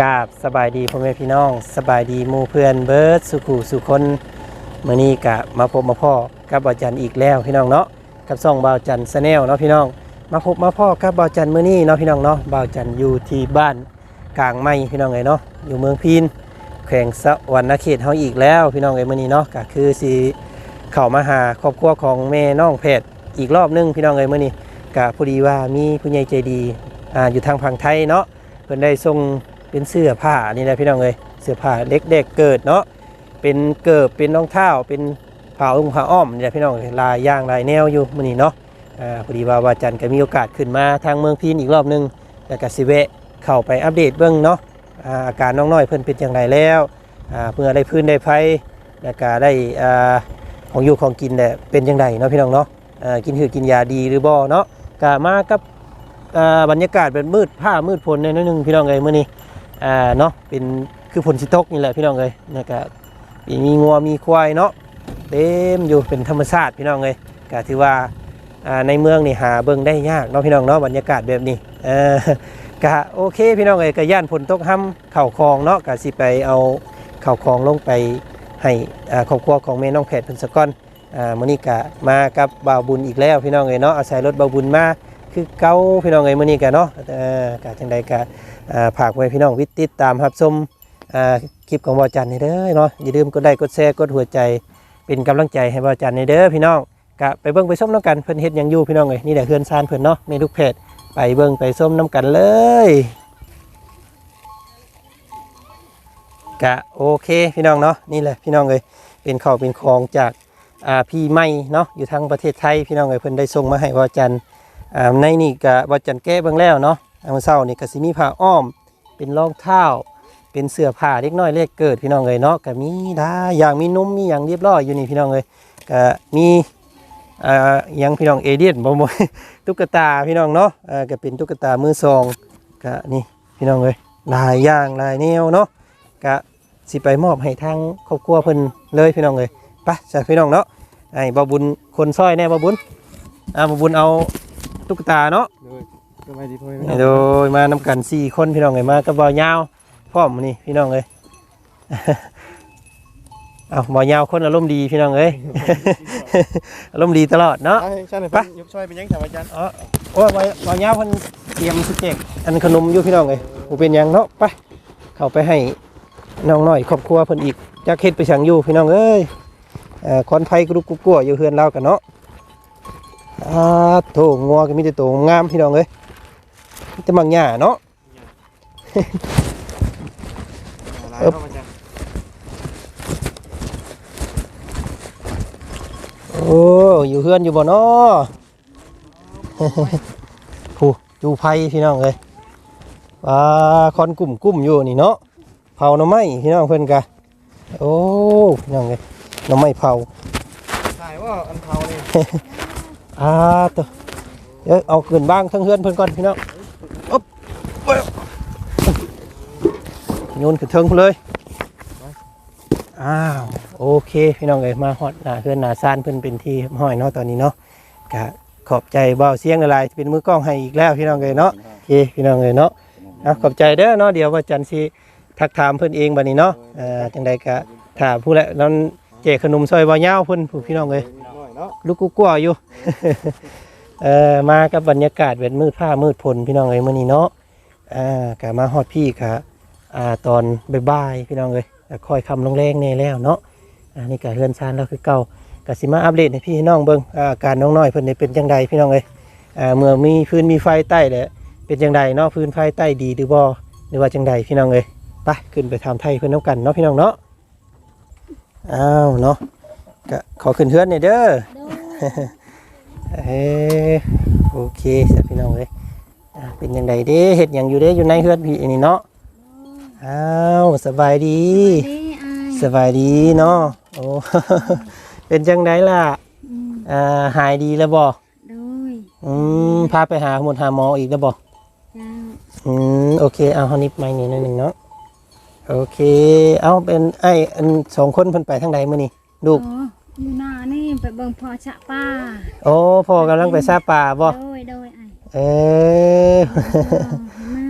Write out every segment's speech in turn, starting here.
กาบสบายดีพ่อแม่พี่น้องสบายดีมู่เพื่อนเบิร์ดสุขุสุคนมื้อนี้กะมาพบมาพ่อกับบ่าวจันอีกแล้วพี่น้องเนาะกับซ่องบ่าวจันสแนลเนาะพี่น้อง มาพบมาพ่อกับบ่าวจันมื้อนี้เนาะพี่น้องเนาะบ่าวจันอยู่ที่บ้านกลางไม้พี่น้องเอ้ยเนาะอยู่เมืองพีนแขวงสวรรณเขตเฮาอีกแล้วพี่น้องเอ้ยมื้อนี้เนาะก็คือสิเข้ามาหาครอบครัวของแม่น้องเพชรอีกรอบหนึงพี่น้องเอ้ยมื้อนี้ก็พอดีว่ามีผู้ใหญ่ใจดีอ่าอยู่ทางฝั่งไทยเนาะเพิ่นได้ส่ง เป็นเสื้อผ้านี่แหละพี่น้องเอ้ยเสื้อผ้าเด็กๆเกิดเนาะเป็นเกิบเป็นรองเท้าเป็นผ้าองผ้าอ้อมนี่แหละพี่น้องเอ้ยลายย่างลายแนวอยู่มื้อนี้เนาะอ่าพอดีว่าวาจันก็มีโอกาสขึ้นมาทางเมืองพีนอีกรอบหนึงแล้วก็สิแวะเข้าไปอัปเดตเบื้องเนาะอ่าอาการน้องน้อยเพิ่นเป็นจังไรแล้วอ่าเพื่อได้พื้นได้ไฟแล้วก็ได้อ่าของอยู่ของกินเนี่ยเป็นจังไดเนาะพี่น้องเนาะอ่ากินคือกินยาดีหรือบ่เนาะก็มากับอ่าบรรยากาศเป็นมืดผ้ามืดฝนในอยนึงพี่น้องเอ้ยมื้อนี้ อ่าเนาะเป็นคือผลสิตกนี่แหละพี่น้องเลยนะก็มีงัวมีควายเนาะเต็มอยู่เป็นธรรมชาติพี่น้องเลยก็ถือว่าอ่าในเมืองนี่หาเบิ่งได้ยากเนาะพี่น้องเนาะบรรยากาศแบบนี้เออก็โอเคพี่น้องเลยก็ย่านฝนตกห้ำเข่าคลองเนาะก็สิไปเอาเข่าคลองลงไปให้อ่าครอบครัวของแม่น้องแพทย์พิ่นสกอนอ่ามื้อนี้ก็มากับบ่าวบุญอีกแล้วพี่น้องเลยเนาะอาศัยรถบ่าวบุญมา คือเก่าพี่น้องเลยมื้อนี้ก็เนาะก็จังใดก็อ่ากไว้พี่น้องวิติดตามรับชมคลิปของบอจันนี่เด้อเนาะอย่าลืมกดไลค์กดแชร์กดหัวใจเป็นกำลังใจให้บอจันนี่เด้อพี่น้องกะไปเบิ่งไปส้มน้ำกันเพิ่นเฮ็ดยังอยู่พี่น้องเอ้ยนี่แหละเฮือนซานเพิ่นเนาะในทุกเพจไปเบิ่งไปส้มน้ำกันเลยกะโอเคพี่น้องเนาะนี่แหละพี่น้องเอ้ยเป็นข้าวเป็นของจากพี่ไม่เนาะอยู่ทางประเทศไทยพี่น้องเอ้ยเพิ่นได้ส่งมาให้บอจันอ่า ในนี่กะบอจันแก้เบิ่งแล้วเนาะเอาเศร้านี่ก็สิมีผ้าอ้อม เป็นรองเท้าเป็นเสื้อผ้าเล็กน้อยเล็กเกิดพี่น้องเลยเนาะก็มีได้อย่างมีนุ่มมีอย่างเรียบร้อยอยู่นี่พี่น้องเลยก็มีอ่ายังพี่น้องเอเดียนบ่บ่ตุ๊กตาพี่น้องเนาะอ่าก็เป็นตุ๊กตามือสองก็นี่พี่น้องเลยหลายอย่างหลายแนวเนาะก็สิไปมอบให้ทางครอบครัวเพิ่นเลยพี่น้องเลยไปจ้ะพี่น้องเนาะไอ้บ่บุญคนซอยแน่บ่บุญอ่าบ่บุญเอา ตุ๊กตาเนาะเลยสบายดีพ่อแม่โดยมานำกันสี่คนพี่น้องเลยมากับบ่าวยาวพร้อมมื้อนี่พี่น้องเลยเอาบ่าวยาวคนอารมณ์ดีพี่น้องเอ้ยอารมณ์ดีตลอดเนาะใช่ใช่เลยไปยกช่วยเป็นยังไงอาจารย์อ๋อโอ้ยบ่าวบ่าวยาวเพิ่นเตรียมสุเจกอันขนมอยู่พี่น้องเลยบ่เป็นหยังเนาะไปเข้าไปให้น้องน้อยครอบครัวเพิ่นอีกจักเฮ็ดไปสังอยู่พี่น้องเอ้ยเอ่อคอนไผกรุบกรุบกลัวอยู่เฮือนเรากันเนาะ อ่าโถงัวก็มีแต่โตงามพี่น้องเอ้ยมีแต่บางหญ้าเนาะหลายเข้ามาอาจารย์โอ้อยู่เฮือนอยู่บ่เนาะ ผู้จูไผ่พี่น้องเอ้ยว่าคอนกลุ่มกลุ่มอยู่นี่เนาะเผาหน่อไม้พี่น้องเพิ่นกะโอ้พี่น้องเอ้ยหน่อไม้เผา ถ่ายว่าอันเทานี่ อ่าตัวเดี๋ยวเอาขึ้นบ้างทั้งเฮือนเพิ่นก่อนพี่น้องอ๊บเว้ยโยนขึ้นเทิงพุ่นเลยอ้าวโอเคพี่น้องเอ้ยมาฮอดหน้าเฮือนหน้าซานเพิ่นเป็นที่ห้อยเนาะตอนนี้เนาะกะขอบใจเบาเสียงอะไรเป็นมือกล้องให้อีกแล้วพี่น้องเอ้ยเนาะโอเคพี่น้องเลยเนาะอะขอบใจเด้อเนาะเดี๋ยวว่าจันทร์สิทักถามเพิ่นเองบัดนี้เนาะเอ่อจังใดก็ถ้าผู้ใดนั้นแจกขนมซอยบ่ยาวเพิ่นผู้พี่น้องเอ้ย เนาะลูกกูกลัวอยู่ เอ่อมากับบรรยากาศเป็นมืดผ้ามืดฝนพี่น้องเอ้ยมื้อนี้เนาะอ่าก็มาฮอดพี่ค่ะอ่าตอนบ่ายๆพี่น้องเอ้ยค่อยคำลงแรงแน่แล้วเนาะอ่านี่ก็เฮือนซานแล้วคือเก่าก็สิมาอัปเดตให้พี่น้องเบิ่งอาการน้องน้อยเพิ่นนี่เป็นจังใดพี่น้องเอ้ยอ่าเมื่อมีพื้นมีไฟใต้แล้วเป็นจังใดเนาะพื้นไฟใต้ดีหรือบ่หรือว่าจังใดพี่น้องเอ้ยไปขึ้นไปทำไทยเพื่อนน้ำกันเนาะพี่น้องเนาะอ้าวเนาะ ก็ขอขึ้นเฮือนหน่อยเด้อเอ้โอเคสิพี่น้องเอ้ยอ่าเป็นจังใดเด้เฮ็ดหยังอยู่เด้อยู่ในเฮือนพี่อันนี้เนาะอ้าวสบายดีดีอายสบายดีเนาะโอ้เป็นจังใดล่ะอืมอ่าหายดีแล้วบ่โดยอืมพาไปหาหมดหาหมออีกแล้วบ่เจ้าอืมโอเคเอาเฮานิบไม้นี่หนั่นหนึ่งเนาะโอเค เอาเป็นไอ้อันสองคนเพิ่นไปทางใดมื้อนี้ลูกโอ้อยู่หน้านี่ไปเบิ่งพอชะป้าโอ้พ่อกำลังไปซาป่าบ่โดยโดยไอ้เออมา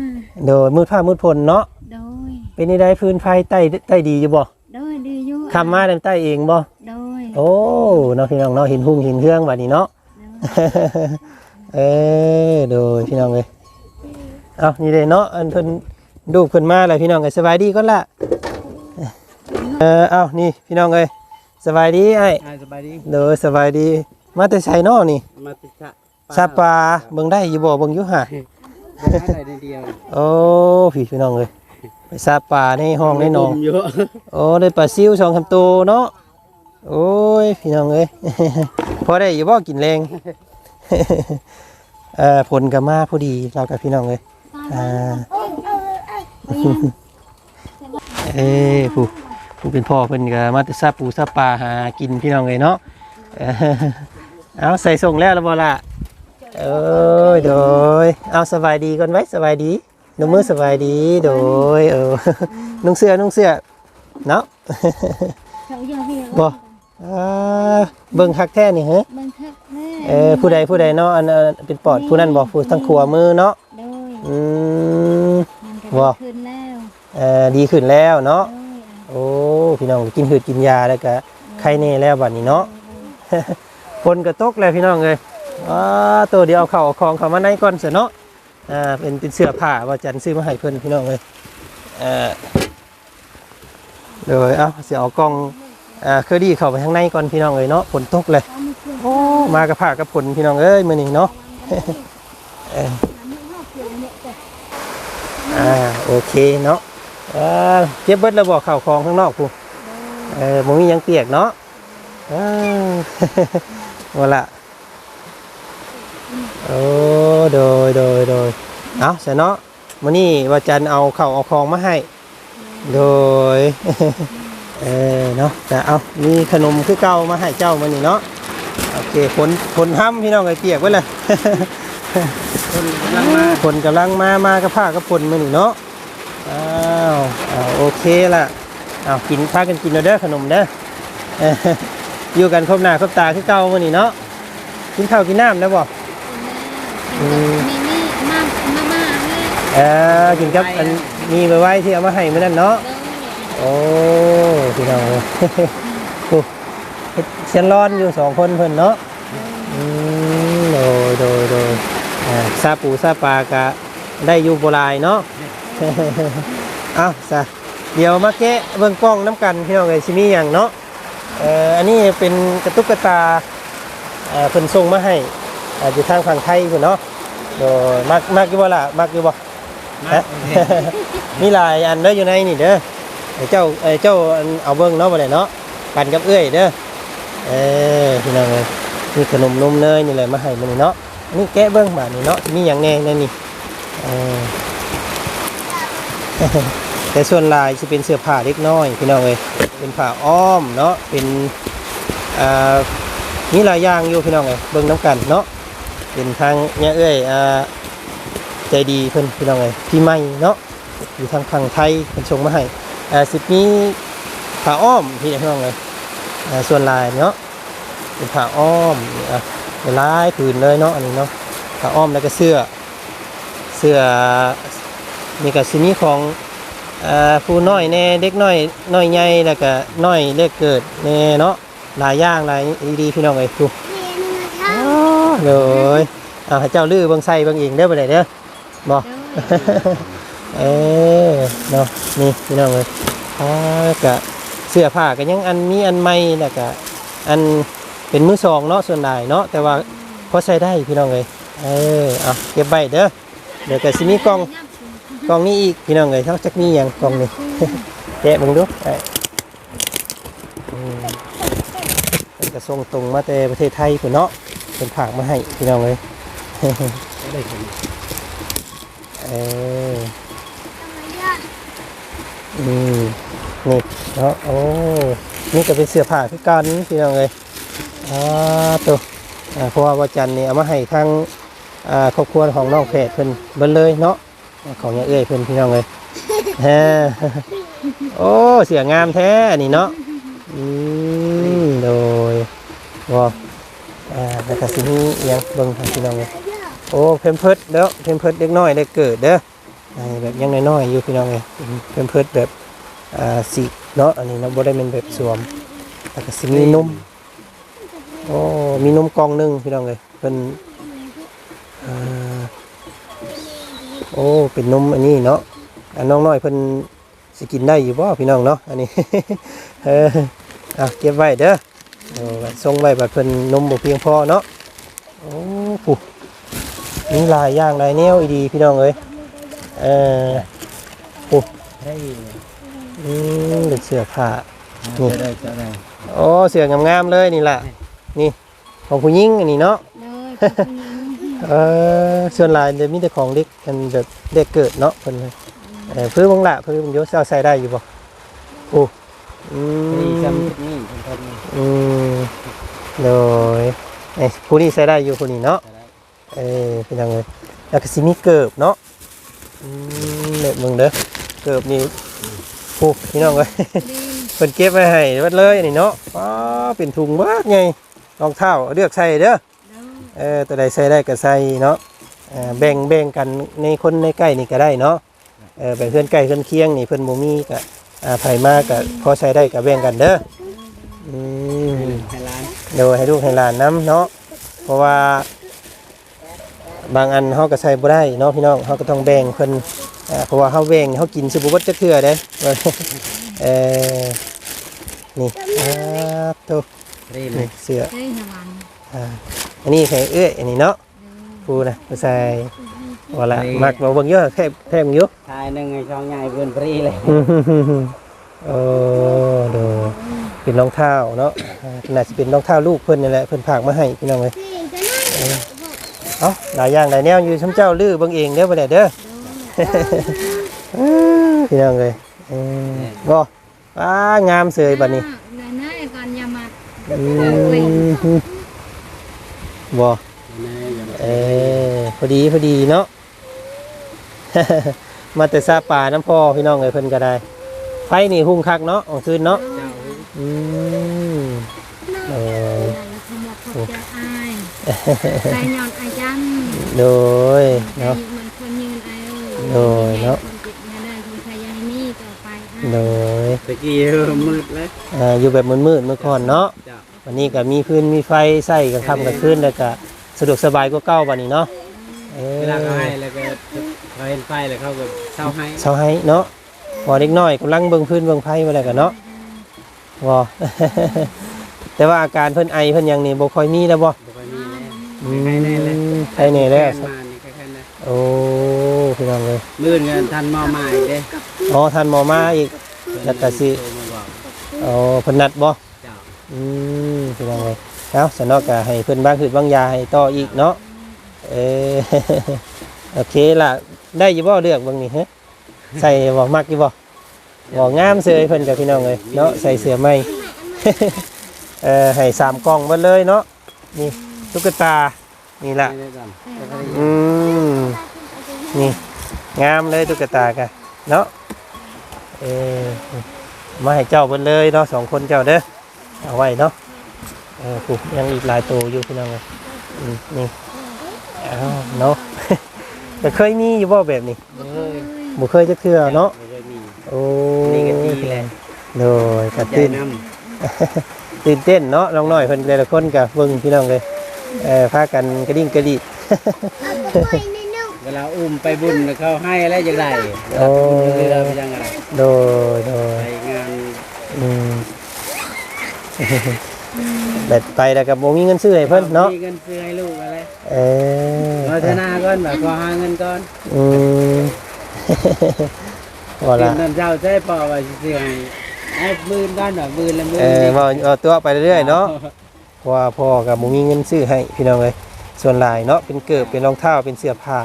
โดยมืดผ้ามืดพลเนาะโดยเป็นนี่ได้พื้นไฟใต้ใต้ดีอยู่บ่โดยดีอยู่คำมาใต้เองบ่โดยโอ้เนาะพี่น้องเนาะเห็นหุ่งเห็นเครื่องบัดนี้เนาะเออโดยพี่น้องเลยเอานี่เลยเนาะอันเพิ่นดูเพิ่นมาแล้วพี่น้องเลยสบายดีก่อนละเออเอานี่พี่น้องเลย สบายดีไอ้อ่าสบายดีโดยสบายดี มาแต่ไสเนาะนี่มาติดชะซาปลาเบิ่งได้อยู่บ่เบิ่งอยู่ห่าได้ได้เดียวโอ้พี่พี่น้องเลยไปซาปลาในห้องในหนอง เยอะโอ้ได้ปลาซิวสองคำตัวเนาะโอ้ยพี่น้องเอ้ย พอได้อยู่บ่กินแรง เอ่อผลก็มาพอดีเรากับพี่น้องเอ้ยอ่า เอ้ยผู้ ผู้เป็นพ่อเพิ่นก็มาแต่ซาปูซาปลาหากินพี่น้องเอ้ยเนาะเออเอาใส่ส่งแล้วแล้วบ่ล่ะเอ้ยโดยเอาสบายดีก่อนไว้สบายดีนุ่มมือสบายดีโดยเออนุ่งเสื้อนุ่งเสื้อเนาะเขาเยอะพี่บ่อ่าเบิ่งคักแท้นี่ฮะเบิ่งคักแม่เออผู้ใดผู้ใดเนาะอันเอ่อเป็นปอดผู้นั้นบ่ผู้ทั้งขัวมือเนาะโดยอืมมันก็บ่ดีขึ้นแล้วเอ่อดีขึ้นแล้วเนาะ โดยโอ้พี่น้องกินหืดกินยาแล้วก็ไข้แน่แล้วบัดนี้เนาะฝนก็ตกแล้วพี่น้องเอ้ยว้าตัวเดียวเอาเข้าเอาของเข้ามาในก่อนซะเนาะอ่าเป็นเป็นเสื้อผ้าว่าจันซื้อมาให้เพิ่นพี่น้องเอ้ยเอ่อเดี๋ยวเอาสิเอากล้องอ่าเคอดีเข้าไปข้างในก่อนพี่น้องเอ้ยเนาะฝนตกเลยเอามือเกลือโอ้มากับผ้ากับผลพี่น้องเอ้ยมื้อนี้เนาะเออมือเอาเกลือเนี่ยจ้ะอ่าโอเคเนาะ อ่าเก็บเบิดแล้วบอกข่าวของข้างนอกพูเออบ่มีหยังเปียกเนาะอ่าว่าละโอ้โดยโดยโดยเอาซะเนาะมื้อนี้ว่าจันเอาข้าวเอาของมาให้ โดย เออเนาะจะเอามีขนมคือเก่ามาให้เจ้ามื้อนี้เนาะโอเคฝนฝนห้ำพี่น้องไอ้เปียกไว้เลย คนกำลังมา ผลกำลังมา มากับผ้ากับผลมานี่เนาะอ้าวอ้าวโอเคละอ้าวกินพากันกินเอาเด้อขนมเด้อเอ้ออยู่กันครบหน้าครบตาคือเก่ามานี่เนาะกินข้าวกินน้ำได้บ่อืมมีนี่มามามาแม่เออกินกับอันมีไว้ไว้ที่เอามาให้มื้อนั้นเนาะโดยโอ้พี่น้องเอ้ยโอ้เฮ็ดเชียนร้อนอยู่สองคนเพิ่นเนาะอืมโดยโดยโดยอ่าซาปูซาปลากะได้อยู่โบราณเนาะเอาซะเดี๋ยวมาแกะเบิ่งกล้องน้ำกันพี่น้องเอ้ยสิมีหยังเนาะเอ่ออันนี้เป็นกระตุกกระตาเอ่อเพิ่นส่งมาให้อ่าอยู่ทางฝั่งไทยพุ่นเนาะโดยมักมักอยู่บ่ล่ะมักอยู่บ่ฮะ มีหลายอันเด้ออยู่ในนี่เด้อให้เจ้าเอ้ยเจ้าอันเอาเบิ่งเนาะบ่ได้เนาะปั่นกับเอื้อยเด้อเออพี่น้องเอ้ยมีขนมนมเนยนี่แหละมาให้มื้อนี้เนาะอันนี่แกะเบิ่งบาดนี้เนาะมีหยังแหน่ในนี่เออ แต่ส่วนลายจะเป็นเสื้อผ้าเล็กน้อยพี่น้องเอ้ยเป็นผ้าอ้อมเนาะเป็นอ่ามีหลายอย่างอยู่พี่น้องเอ้ยเบิ่งน้ำกันเนาะเป็นทางเนี่ยเอ้ยอ่าใจดีเพิ่นพี่น้องเอ้ยพี่ใหม่เนาะอยู่ทางฝั่งไทยเพิ่นส่งมาให้อ่าสิบนี้ผ้าอ้อมพี่น้องเอ้ยอ่าส่วนลายเนาะเป็นผ้าอ้อมอะลายผืนเลยเนาะอันนี้เนาะผ้าอ้อมแล้วก็เสื้อเสื้อนี่ก็สิมีของ ผู้น้อยแน่เด็กน้อยน้อยใหญ่แล้วก็น้อยเล็กเกิดแน่เนาะหลายอย่างหลายดีๆพี่น้องเอ้ยทุกเลยเอาให้เจ้าลื้อเบิ่งใส่เบิ่งเองเด้อบ่ได้เด้อบ่เออเนาะนี่พี่น้องเอ้ยอ่าก็เสื้อผ้าก็ยังอันมีอันใหม่แล้วก็อันเป็นมือสองเนาะส่วนใหญ่เนาะแต่ว่าพอใช้ได้พี่น้องเอ้ยเออเอาเก็บไว้เด้อเดี๋ยวก็สิมีกล่อง กล่องนี้อีกพี่น้องเอ้ยเท่าจักมีอย่างกล่องนี้แกะมึงดูไอ้อืมเป็นกระส่งตรงมาแต่ประเทศไทยพุ่นเนาะเป็นผักมาให้พี่น้องเลยเอออืมนี่เนาะโอ้นี่ก็เป็นเสื้อผ้าคือกันพี่น้องเลยอ่าตัวอ่าเพราะว่าวันจันทร์นี่เอามาให้ทางครอบครัวของน้องเพจเพิ่นเบิ่เลยเนาะ ของยาเอ้ยเพื่อนพี่น้องเลยแฮะโอ้เสียงามแท้อันนี้เนาะอืมโดยว่าอ่าแล้วก็สิมีเอียงเบิ่งทางพี่น้องเลยโอ้เพมเพิร์ดเด้อเพมเพิร์ดเด็กน้อยได้เกิดเด้ออ่าแบบยังน้อยๆอยู่พี่น้องเลยเป็นเพิ่นเพิดแบบอ่าสีเนาะอันนี้เนาะบ่ได้เป็นแบบสวมแล้วก็สิมีนมโอ้มีนมกล่องหนึงพี่น้องเลยเพิ่นอ่า โอ้ เป็นนมอันนี้เนาะอันน้องน้อยเพิ่นสิกินได้อยู่บ่พี่น้องเนาะอันนี้ เออเอาเก็บไว้เด้อเอาไว้ส่งไว้บัดเพิ่นนมบ่เพียงพอเนาะโอ้ปุ๊มีหลายย่างลายแนวอีดีพี่น้องเอ้ยเออได้อืมเป็นเสื้อผ้าจะได้จะได้โอ้เสื้องามๆเลยนี่แหละนี่ของผู้หญิงอันนี้เนาะ เลยเป็นผู้หญิงเออส่วนหลายเดี๋ยวมีแต่ของเล็กกันแบบเด็กเกิดเนาะเพิ่นเลยเออเพื่อบังละเพื่อมันยศเอาใส่ได้อยู่บ่โอ้อืดีมจำนี่เป็นคนนี้อืมโดยไอ้ผู้นี้ใส่ได้อยู่ผู้นี้เนาะ จะได้เออเป็นยังไงแล้วก็สิมีเกิบเนาะอืมเด็กมึงเด้อเกิบนี่โอ้พี่น้องเอ้ยดีเพิ่นเก็บไว้ให้เบิดเลยนี่เนาะอ๋อเป็นถุงมากไงรองเท้าเลือกใส่เด้อ เด้อเออตัวใดใส่ได้ก็ใส่เนาะเออแบ่งแบ่งกันในคนในใกล้นี่ก็ได้เนาะเออแบ่งเพื่อนใกล้เพื่อนเคียงนี่เพิ่นบ่มีก็อ่าไผมาก็พอใช้ได้ก็แบ่งกันเด้ออืมให้ร้านเดี๋ยวให้ลูกให้หลานนํเนาะเพราะว่า บางอันเฮาก็ใส่บ่ได้เนาะพี่น้องเฮาก็ต้องแบ่งเพิ่นอ่าเพราะว่าเฮาแบ่งเฮากินสิบ่เบิดจักเทื่อเด้เออนี่อ่าโตรีบไหมนี่เสื้อเฮ้ยหวัน อ่าอันนี้ให้เอื้อยอันนี้เนาะผู้นะผู้ชายว่าละมักบ่เบิ่งเยอะแทบแทบอยู่ทายหนึ่งไอ้ช่องใหญ่เพื่อนฟรีเลยโอ้ดูเป็นรองเท้าเนาะอ่าน่าจะเป็นรองเท้าลูกเพิ่นนี่แหละเพิ่นฝากมาให้พี่น้องเอ้ยเอ้าหลายอย่างหลายแนวอยู่ชั้นเจ้าลื้อเบิ่งเองเด้อบ่ได้เด้อพี่น้องเอ้ยอืมบ่อ้างามเสยบัดนี้นายนายก่อนยามาอืม บ่เออพอดีพอดีเนาะ มาแต่ซาป่าน้ำพอพี่น้องเอ้ยเพิ่นก็ได้ ไฟนี่หุ่งคักเนาะกลางคืนเนาะเจ้าอืมเออแล้วเขาบอกเขาจะอายใจหย่อนอายจันโดยเนาะเนาะมันคนยืนอายโดยเนาะคนจิตงานได้คนใครยั งมีต่อไปโดยตะกี้มืดเลยอ่าอยู่แบบมืดๆเมื่อก่อนเนาะเจ้าวันนี้ก็มีพื้นมีไฟใส่กันค่ำกันคืนแล้วก็สะดวกสบายกว่าเก่าบัดนี้เนาะเออเวลาเขาให้แล้วก็เขาเห็นไฟแล้วเขาก็เศร้าให้เสาให้เนาะพอเด็กน้อยกำลังเบิ่งพื้นเบิ่งไฟมาแล้วกันเนาะวอแต่ว่าอาการเพิ่นไอเพิ่นหยังนี่บ่ค่อยมีแล้วบ่บ่ค่อยมีแล้วอืใครแน่เลยมใครแน่แล้วฟนมานี่ก็แค่นั้นโอ้พี่น้องเลย มื่นกันทันหมอใหม่เด้อ๋อท่านหมอมาอีก แล้วก็สิโทรมาบอกอ๋อเพิ่นนัดบ่เจ้าอืมพี่น้องเลยเอ้าสนอกก็ให้เพิ่นบางคืนบางยาให้ต่ออีกเนาะเออโอเคล่ะได้อยู่บ่เลือกเบิ่งนี่ฮะใส่บ่มักอยู่บ่บ่งามเสยเพิ่นกับพี่น้องเลยเนาะใส่เสื้อใหม่เออให้สามกล่องหมดเลยเนาะนี่ตุ๊กตานี่ล่ะไม่ได้ก่อนอืมนี่งามเลยตุ๊กตากะเนาะ เออมาให้เจ้าเบิ่เลยเนาะสองคนเจ้าเด้อเอาไว้เนาะเออผูยังอีกหลายตัวอยู่พี่น้องเลยอืมนี่เอาเนาะ แต่เคยมีอยู่บ่แบบนี้เฮ้ยบ่เคยจะเทื่อเนาะ ไม่เคยมี โอ้นี่ก็ดีแหละ โดยกระใจตื้น น้ตื่นเต้นเนาะน้องน้อยเพิ่นแต่ละคนกับเบิ่งพี่น้องเลยเออพากันกระดิ่งกระดิกำเวลาอุ้มไปบุญเขาให้อะไรอย่างไรโอ้เรือไปยังไง โดยโดยไปงานอืมแบบไปแล้วกับโมมีเงินซื้อให้เพิ่นเนาะมีเงินซื้อให้ลูกอะไรเออพัฒนาก่อนแบบขอหาเงินก่อนอืมว่าเงิละนตอนเช้าใช้พอว่าสิซื้อให้ให้หมื่นก่อนแบบหมื่นละหมื่นเออว่าเอาตัวไปเรื่อยๆเนาะเพราะว่าพ่อกับโมมีเงินซื้อให้พี่น้องเลยส่วนหลายเนาะเป็นเกิบเป็นรองเท้าเป็นเสื้อผ้า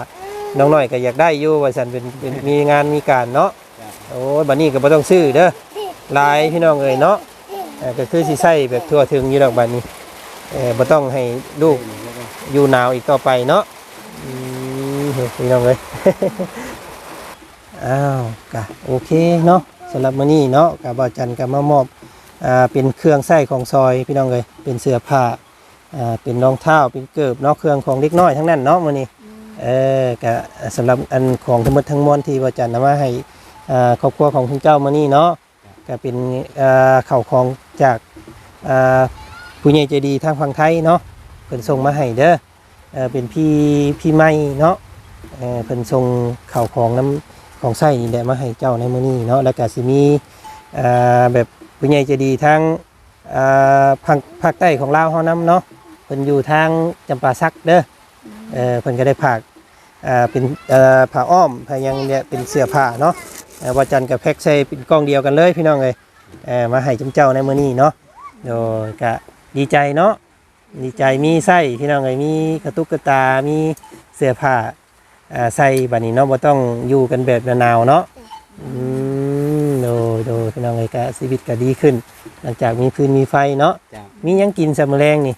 น้องน้อยก็อยากได้อยู่ว่าสันเป็นเป็นมีงานมีการเนาะ โอ้ยบัดนี้ก็บ่ต้องซื้อเด้อลายพี่น้องเอ้ยเนาะอ่อก็คือสิใช้แบบทั่วถึงอยู่ดอกบัดนี้เออบ่ต้องให้ลูกอยู่หนาวอีกต่อไปเนาะอืมพี่น้องเอ้ย อ้าวกะโอเคเนาะสำหรับมื้อนี้เนาะกะบ่าวจันก็มามอบอ่าเป็นเครื่องใช้ของซอยพี่น้องเอ้ยเป็นเสื้อผ้าอ่าเป็นรองเท้าเป็นเกิบเนาะเครื่องของเล็กน้อยทั้งนั้นเนาะมื้อนี้เออก็สำหรับอันของทั้งหมดทั้งมวลที่ว่าจันนำมาให้ ครอบครัวของคุณเจ้ามานี่เนาะก็เป็นอ่าข่าวของจากอ่าผู้ใหญ่ใจดีทางฝั่งไทยเนาะเพิ่นส่งมาให้เด้อเออเป็นพี่พี่ใหม่เนาะเออเพิ่นส่งข่าวของน้ำของไส้นี่แหละมาให้เจ้าในมื้อนี้เนาะแล้วก็สิมีอ่าแบบผู้ใหญ่ใจดีทางอ่าภาคภาคใต้ของลาวเฮานํเนาะเพิ่นอยู่ทางจำปาสักเด้อเออเพิ่นก็ได้ผากอ่าเป็นเอ่อผ้าอ้อมผ้ายังเนี่ยเป็นเสื้อผ้าเนาะเอ่อ ว่าจันกับแพ็กใส่เป็นกล่องเดียวกันเลยพี่น้องเลยเออมาให้จำเจ้าในมื้อนี้เนาะโดยก็ดีใจเนาะดีใจมีไส้พี่น้องเลยมีกระตุกกระตา มีเสื้อผ้าอ่าใส่บัดนี้เนาะบ่ต้องอยู่กันแบบหนาวๆเนาะอืมโดยโดยพี่น้องเลยก็ชีวิตก็ดีขึ้น หลังจากมีพื้นมีไฟเนาะจ้ะมีหยังกินซะมื้อแรงนี่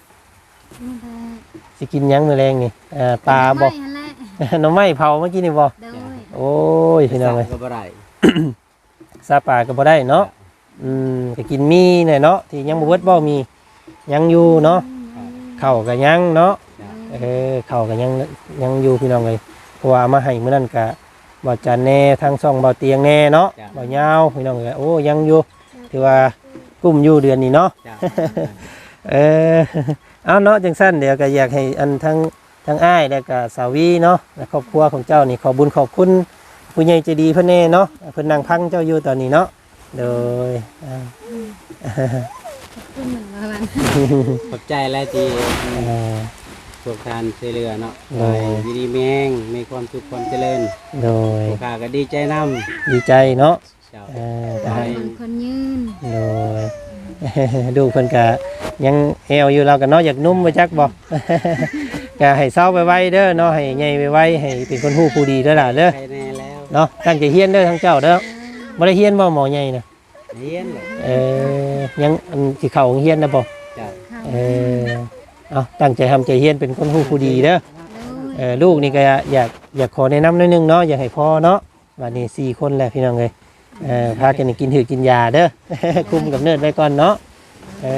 สิกินหยังมื้อแรงนี่เอ่อปลาบ่ไม่หั่นแหละหน้ำไม้เผาเมื่อกี้นี่บ่โดยโอ้ยพี่น้องเลยก็บ่ได้ ซาปลาก็บ่ได้เนาะอืมก็กินมีเนี่ยเนาะที่ยังบ่เบิดบ่มียังอยู่เนาะข้าวก็ยังเนาะจ้ะเออข้าวก็ยังยังอยู่พี่น้องเลยเพราะว่าเอามาให้มื้อนั้นก็บ่จันแน่ทั้งซ่องบ่เตียงแน่เนาะบ่ยาวพี่น้องเลยโอ้ยังอยู่ถือว่ากุ้มอยู่เดือนนี้เนาะจ้ะเออเอาเนาะจังสั้นเดี๋ยวก็อยากให้อันทั้งทั้งอ้ายแล้วก็สาวีเนาะและครอบครัวของเจ้านี่ขอบุญขอบคุณ ผู้ใหญ่ใจดีเพิ่นแน่เนาะเพิ่นนั่งพังเจ้าอยู่ตอนนี้เนาะโดยอ่าพูดเหมือนว่ามันขอบใจแล้วที่อ่าพวกทานเสยเรือเนาะโดยอยู่ดีแมงมีความสุขความเจริญโดยพวกข้าก็ดีใจนำดีใจเนาะเจ้าเออขก็อให้ให้คนยืนโดย ดูเพิ่นก็ยังแอวอยู่เราก็เนาะอยากนุ่มไปจักบ่ ก็ให้เศร้าไปไว้เด้อเนาะให้ใหญ่ไปไว้ให้เป็นคนฮู้ผู้ดีเด้อล่ะเด้อ ใครแน่แล้ว เนาะตั้งใจเฮียนเด้อทั้งเจ้าเด้อบ่ได้เฮียนบ่หมอใหญ่น่ะเฮียนเลยเออยังอันสิเข้าโรงเรียนนะบ่เจ้าเข้าเออเอาตั้งใจทำใจเฮียนเป็นคนฮู้ผู้ดีเด้อโดยเออลูกนี่ก็อยากอยากขอแนะนำหนิดนึงเนาะอยากให้พ่อเนาะบัดนี้สี่คนแล้วพี่น้องเอ้ยเออพากันกินถือกินยาเด้อ คุมกับเนิร์ดไว้ก่อนเนาะเอ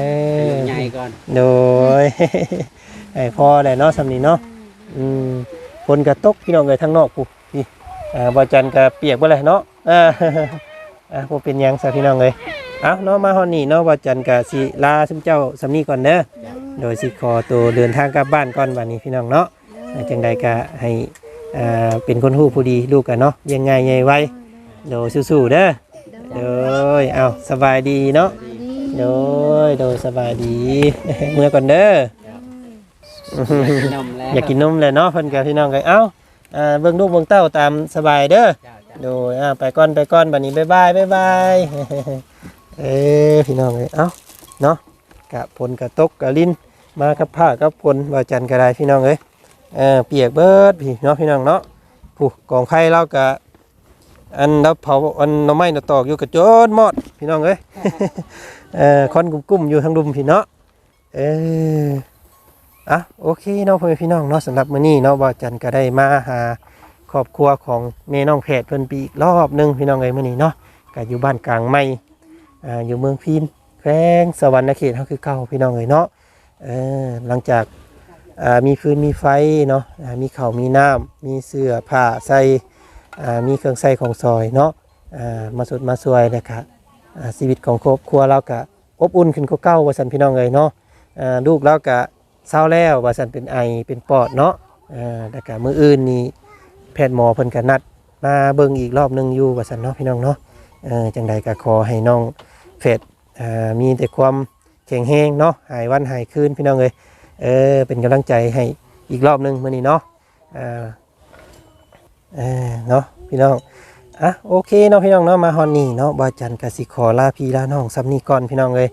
อใหญ่ก่อนโดยให้พ่อแหละเนาะสำนี้เนาะอืมฝนก็ตกพี่น้องเอ้ยทางนอกปุ๊พี่ อ่าบ่จันก็เปียกบ่เลยเนาะอ่าอะบ่เป็นหยังซะพี่น้องเอ้ยเอาเนาะมาฮอดนี่เนาะบ่จันก็สิลาซุมเจ้าสำนี้ก่อนเด้อโดยสิขอตัวเดินทางกลับบ้านก่อนวันนี้พี่น้องเนาะอ่าจังใดก็ให้อ่าเป็นคนหู้ผู้ดีลูกกันเนาะยังไงไงไว้โดยสู้ๆเด้อโดยเอาสบายดีเนาะ โดยโดยสบายดี เมื่อก่อนเด้อ นมแล้ว อยากกินนมเลยเนาะเพิ่นกับพี่น้องกันเอ้า อ่าเบิ่งลูกเบิ่งเต้าตามสบายเด้อเจ้าเจ้าโดยอ่าไปก่อนไปก่อนบัดนี้บ๊ายบายบ๊ายบายเอ้พี่น้องเอ้ยเอ้าเนาะกะพลกะตกกะลิ้นมากับผ้ากับพลว่าจันทร์กะได้พี่น้องเอ้ยเออเปียกเบิดพี่เนาะพี่น้องเนาะผู้กองไข่เรากะอันเราเผาอันหน่อไม้หน่อตอกอยู่กะโจนหมดพี่น้องเอ้ยเออคอนกุ้มๆอยู่ทางดุมพี่เนาะเออ อะโอเคเนาะพ่อแม่พี่น้องเนาะสำหรับมื้อนี้เนาะว่าจันทร์ก็ได้มาหาครอบครัวของแม่น้องแพทย์เพิ่นไปอีกรอบหนึงพี่น้องเอ้ยมื้อนี้เนาะก็อยู่บ้านกลางไม้อ่าอยู่เมืองพีนแขวงสวรรณเขตเฮาคือเก่าพี่น้องเอ้ยเนาะเออหลังจากอ่ามีฟืนมีไฟเนาะอ่ามีข้าวมีน้ำมีเสื้อผ้าใส่อ่ามีเครื่องใส่ของซอยเนาะอ่ามาสดมาสวยเลยครับ อ่าชีวิตของครอบครัวเราก็อบอุ่นขึ้นกว่าเก่าว่าซั่นพี่น้องเอ้ยเนาะอ่าลูกเราก็ เศร้าแล้วว่าซั่นเป็นไอเป็นปอดเนาะอ่าแต่ก็มื้ออื่นนี่แพทย์หมอเพิ่นก็นัด มาเบิ่งอีกรอบหนึงอยู่ว่าซั่นเนาะพี่น้องเนาะเออจังใดก็ขอให้น้องเฟดอ่ามีแต่ความแข็งแรงเนาะหายวันหายคืนพี่น้องเอ้ยเออเป็นกำลังใจให้อีกรอบหนึงมื้อนี้เนาะอ่าเออเนาะพี่น้อง อะโอเคเนาะพี่น้องเนาะมาฮอนนี่เนาะบาจันกสิขอลาพี่ลาน้องซ้ำนี้ก่อนพี่น้องเอ้ย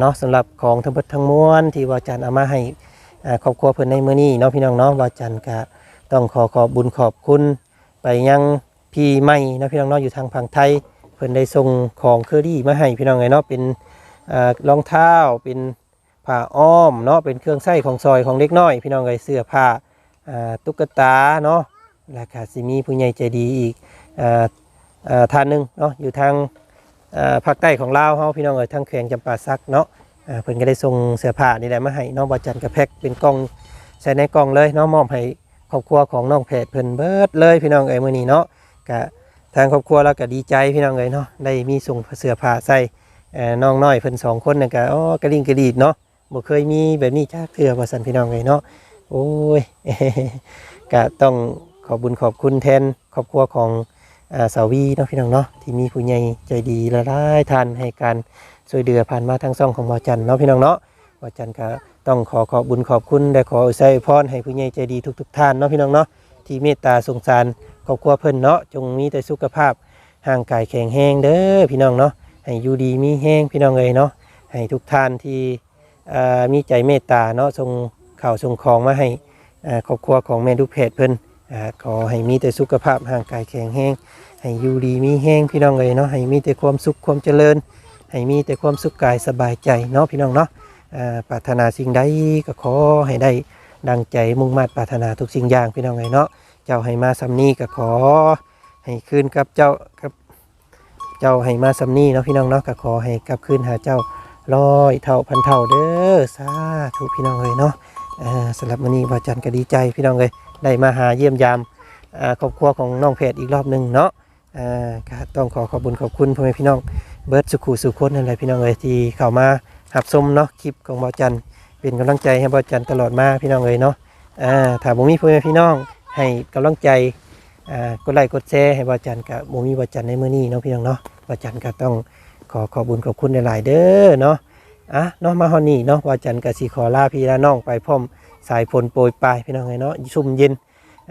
เนาะสำหรับของทั้งหมดทั้งมวลที่บาจันเอามาให้ ครอบครัวเพิ่นในมื้อนี้เนาะพี่น้องเนาะบ่าจันก็ต้องขอขอบบุญขอบคุณ ไปยังพี่ใหม่นะพี่น้องเนาะอยู่ทางฝั่งไทย เพิ่นได้ส่งของเคอรี่มาให้พี่น้องไงเนาะเป็นรองเท้าเป็นผ้าอ้อมเนาะเป็นเครื่องใส้ของซอยของเล็กน้อย พี่น้องไงเสื้อผ้าตุ๊กตาเนาะแล้วก็สิมีผู้ใหญ่ใจดีอีกอ่าอ่าท่านหนึ่งเนาะอยู่ทางภาคใต้ของลาวเฮาพี่น้องเอ้ยทางแขวงจำปาสักเนาะ เพิ่นก็ได้ส่งเสื้อผ้านี่แหละมาให้น้องบาจันกับแพ็คเป็นกล่องใส่ในกล่องเลยเนาะมอบให้ครอบครัวของน้องเพจเพิ่นเบิดเลยพี่น้องเอ้ยมื้อนี้เนาะก็ทางครอบครัวเราก็ดีใจพี่น้องเอ้ยเนาะได้มีส่งเสื้อผ้าใส่น้องน้อยเพิ่นสองคนน่ก็อ๋อกระลิ่งกระดีดเนาะบ่เคยมีแบบนี้จักเทื่อว่าซั่นพี่น้องเอ้ยเนาะโอ้ยก็ต้องขอบบุญขอบคุณแทนครอบครัวของอ่าสาวีเนาะพี่น้องเนาะที่มีผู้ใหญ่ใจดีละลายทานให้การ ช่วยเหลือผ่านมาทางช่องของหมอจันเนาะพี่น้องเนาะหมอจันก็ต้องขอขอบบุญขอบคุณและขออวยใส่พรให้ผู้ใหญ่ใจดีทุกๆท่านเนาะพี่น้องเนาะที่เมตตาสงสารครอบครัวเพิ่นเนาะจงมีแต่สุขภาพห่างกายแข็งแรงเด้อพี่น้องเนาะให้อยู่ดีมีแห้งพี่น้องเอ้ยเนาะให้ทุกท่านที่มีใจเมตตาเนาะส่งข่าวส่งของมาให้ครอบครัวของแม่ลูกเพจเพิ่นอ่าขอให้มีแต่สุขภาพร่างกายแข็งแรงให้อยู่ดีมีแห้งพี่น้องเลยเนาะให้มีแต่ความสุขความเจริญ ให้มีแต่ความสุขกายสบายใจเนาะพี่น้องเนาะปรารถนาสิ่งใดก็ขอให้ได้ดังใจมุ่งมั่นปรารถนาทุกสิ่งอย่างพี่น้องเลยเนาะเจ้าให้มาสำนีก็ขอ ให้คืนกับเจ้ากับเจ้าให้มาสำนีเนาะพี่น้องเนาะก็ขอให้กลับคืนหาเจ้าร้อยเท่าพันเท่าเด้อสาธุพี่น้องเลยเนาะอ่าสำหรับวันนี้วาจันก็ดีใจพี่น้องเลยได้มาหาเยี่ยมยามครอบครัวของน้องเพจอีกรอบหนึ่งเนาะต้องขอขอบคุญขอบคุณพ่อแม่พี่น้อง เบิร์ดสุขุสุขคนนั่นแหละพี่น้องเลยที่เข้ามาหับชมเนาะคลิปของวาจันเป็นกำลังใจให้วาจันตลอดมาพี่น้องเลยเนาะอ่าถ้าบ่มีพ่อแม่พี่น้องให้กำลังใจอ่ากดไลค์กดแชร์ให้วาจันกับบ่มีวาจันในมื้อนี้เนาะพี่น้องเนาะวาจันก็ต้องขอขอบุญขอบคุณหลายๆเด้อเนาะอะเนาะมาฮอนี่เนาะวาจันก็สิขอลาพี่ลาน้องไปพร้อมสายฝนโปรยปลายพี่น้องเอ้ยเนาะชุ่มเย็น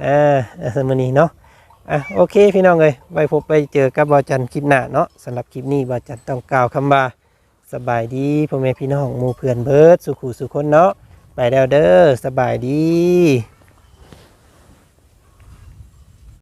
อ่าสมนี้เนาะ อะโอเคพี่น้องเลยไปพบไปเจอกับบอจันคลิปหน้าเนาะสำหรับคลิปนี้บอจันต้องกล่าวคำว่าสบายดีพ่อแม่พี่น้องหมู่เพื่อนเบิร์ดสุขุสุขคนเนาะไปแล้วเด้อสบายดี